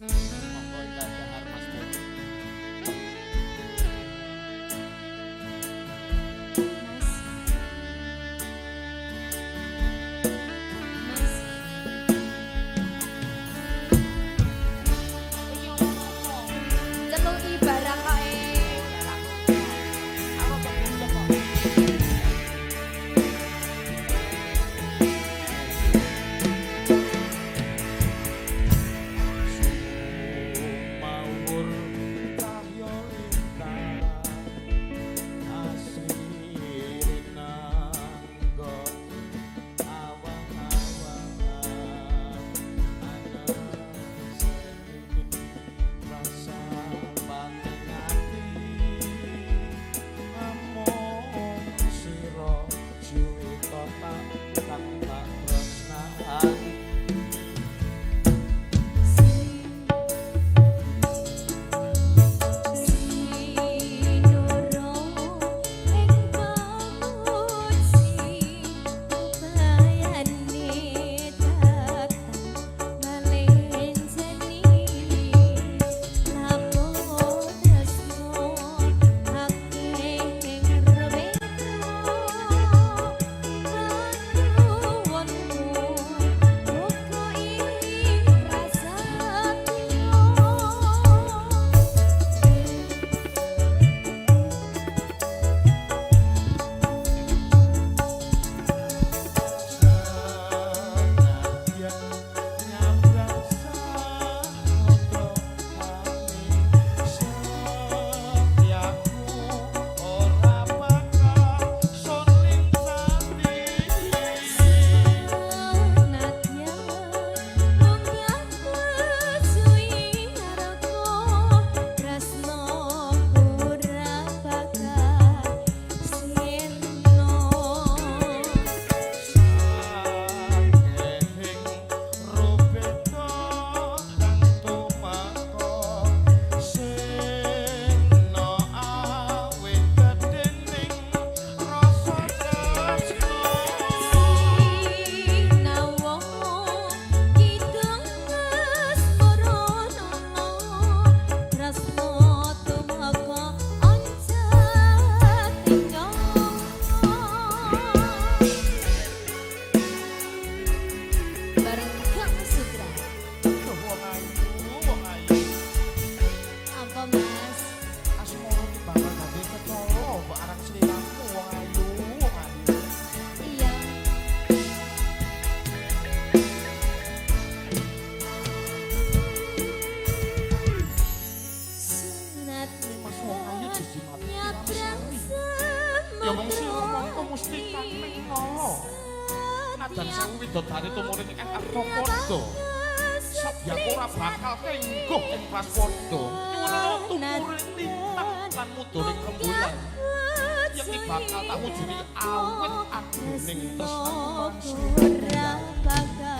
Mm-hmm. Ya wong sira mongko mesti kaneng nolo. Nadan widodari tumurun ing Artapada. Sabyaku ora bakal tengguh ing Praspada. Nyuwun tumurun lintang lan mudoning rembulan. Yekti bakal tak wujudi awit aguning tresnaku Ora bakal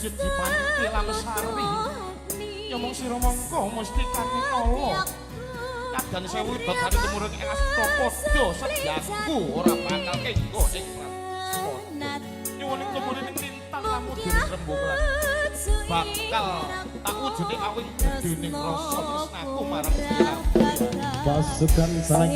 Nyabrang Jet dipanti lalesari ya mong sira mongko mesti kangen nolo Kadang sewu dodane tumurun ing Astapada sedyaku ora bakal kenggo ing Praspada nyuwun tumurun ing lintang lamu rembulan bakal tak wujudi awing dening rasa tresnaku marang sira pasukan serang